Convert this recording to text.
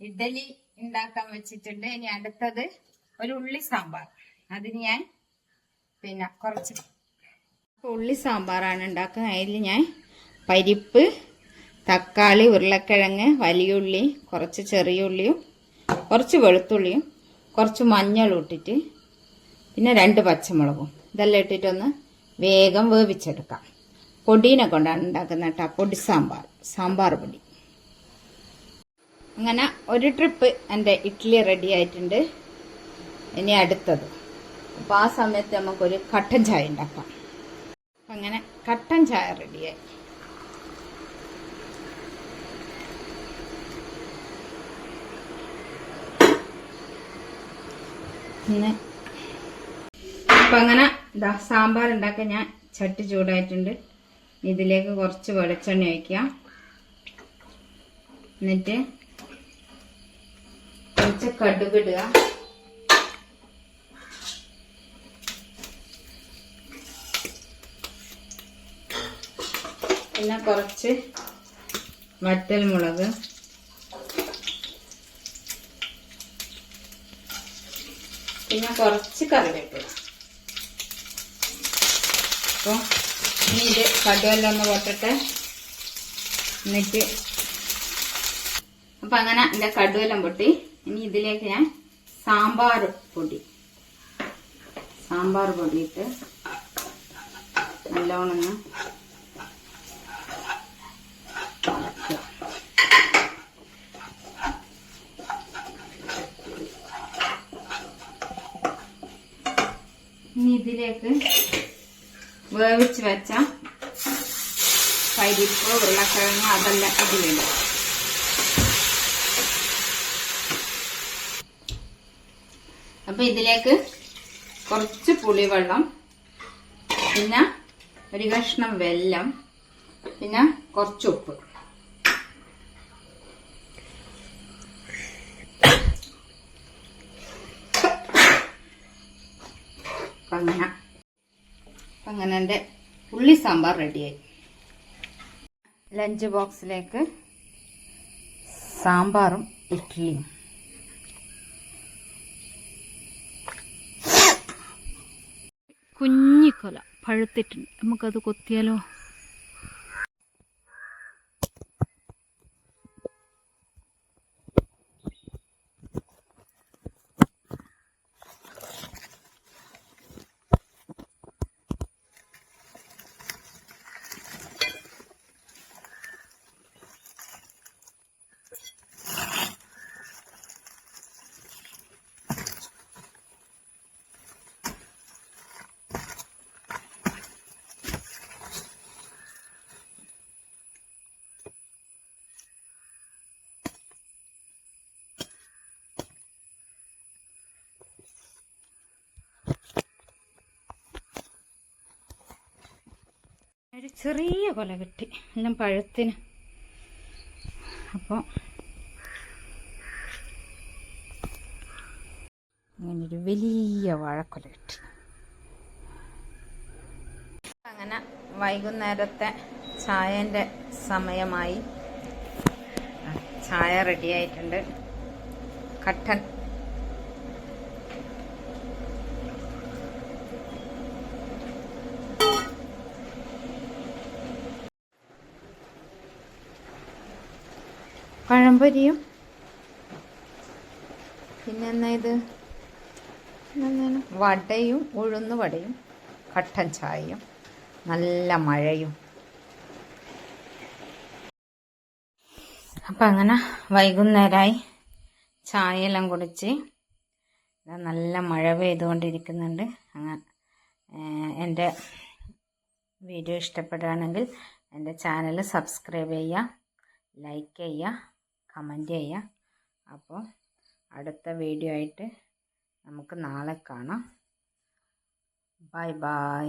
ഇഡലി ഉണ്ടാക്കാൻ വെച്ചിട്ടുണ്ട്. ഇനി അടുത്തത് ഒരു ഉള്ളി സാമ്പാർ. അതിന് ഞാൻ പിന്നെ കുറച്ച് ഉള്ളി സാമ്പാറാണ് ഉണ്ടാക്കുന്നത്. അതിൽ ഞാൻ പരിപ്പ് തക്കാളി ഉരുളക്കിഴങ്ങ് വലിയ ഉള്ളി കുറച്ച് ചെറിയ ഉള്ളിയും കുറച്ച് വെളുത്തുള്ളിയും കുറച്ച് മഞ്ഞളും ഇട്ടിട്ട് പിന്നെ രണ്ട് പച്ചമുളകും. ഇതെല്ലാം ഇട്ടിട്ടൊന്ന് വേഗം വേവിച്ചെടുക്കാം. പൊടീനെ കൊണ്ടാണ് ഉണ്ടാക്കുന്നത് കേട്ടോ പൊടി സാമ്പാർ സാമ്പാർ പൊടി. അങ്ങനെ ഒരു ട്രിപ്പ് എന്റെ ഇഡ്ഡലി റെഡി ആയിട്ടുണ്ട്. ഇനി അടുത്തത്. അപ്പോൾ ആ സമയത്ത് നമുക്കൊരു കട്ടൻ ചായ ഉണ്ടാക്കാം. അങ്ങനെ കട്ടൻ ചായ റെഡിയായി പിന്നെ അപ്പം അങ്ങനെ ഇതാ സാമ്പാർ ഉണ്ടാക്കാൻ ഞാൻ ചട്ടി ചൂടായിട്ടുണ്ട്. ഇതിലേക്ക് കുറച്ച് വെളിച്ചെണ്ണ ഒഴിക്കുക എന്നിട്ട് കുറച്ച് കടുക് ഇടുക. പിന്നെ കുറച്ച് വറ്റൽ മുളക്. പിന്നെ കുറച്ച് കറിവേപ്പില. അപ്പോൾ ഇനി ഇത് കടുവെല്ലാം ഒന്ന് പൊട്ടട്ടെ എന്നിട്ട് അപ്പം അങ്ങനെ എന്റെ കടുവെല്ലാം പൊട്ടി. ഇനി ഇതിലേക്ക് ഞാൻ സാമ്പാർ പൊടി. സാമ്പാർ പൊടിയിട്ട് നല്ലോണം ഇനി ഇതിലേക്ക് വേവിച്ച് വെച്ച പരിപ്പ് ഉരുളക്കിഴങ്ങ് അതെല്ലാം ഇതിലുണ്ട് അപ്പൊ ഇതിലേക്ക് കുറച്ച് പുളിവെള്ളം പിന്നെ ഒരു കഷ്ണം വെല്ലം പിന്നെ കുറച്ച് ഉപ്പ്. അങ്ങനെ. അങ്ങനെ എന്റെ ഉള്ളി സാമ്പാർ റെഡിയായി. ലഞ്ച് ബോക്സിലേക്ക് സാമ്പാറും ഇഡ്ഡലിയും. കുഞ്ഞിക്കൊല പഴുത്തിട്ടുണ്ട്. നമുക്കത് കൊത്തിയാലോ? ഒരു ചെറിയ കൊല കിട്ടി. എല്ലാം പഴത്തിന്. അപ്പോൾ അങ്ങനൊരു വലിയ വാഴക്കൊല കിട്ടി. അങ്ങനെ വൈകുന്നേരത്തെ ചായന്റെ സമയമായി. ചായ റെഡി ആയിട്ടുണ്ട് കട്ടൻ പഴംപൊരിയും പിന്നെ എന്നാ ഇത്? വടയും ഉഴുന്ന് വടയും കട്ടൻ ചായയും നല്ല മഴയും. അപ്പം അങ്ങനെ വൈകുന്നേരമായി ചായയെല്ലാം കുടിച്ച് നല്ല മഴ പെയ്തുകൊണ്ടിരിക്കുന്നുണ്ട്. അങ്ങനെ എന്റെ വീഡിയോ ഇഷ്ടപ്പെടുകയാണെങ്കിൽ എന്റെ ചാനൽ സബ്സ്ക്രൈബ് ചെയ്യുക ലൈക്ക് ചെയ്യുക. കമന്റ് ചെയ്യുക അപ്പോൾ അടുത്ത വീഡിയോ ആയിട്ട് നമുക്ക് നാളെ കാണാം. Bye bye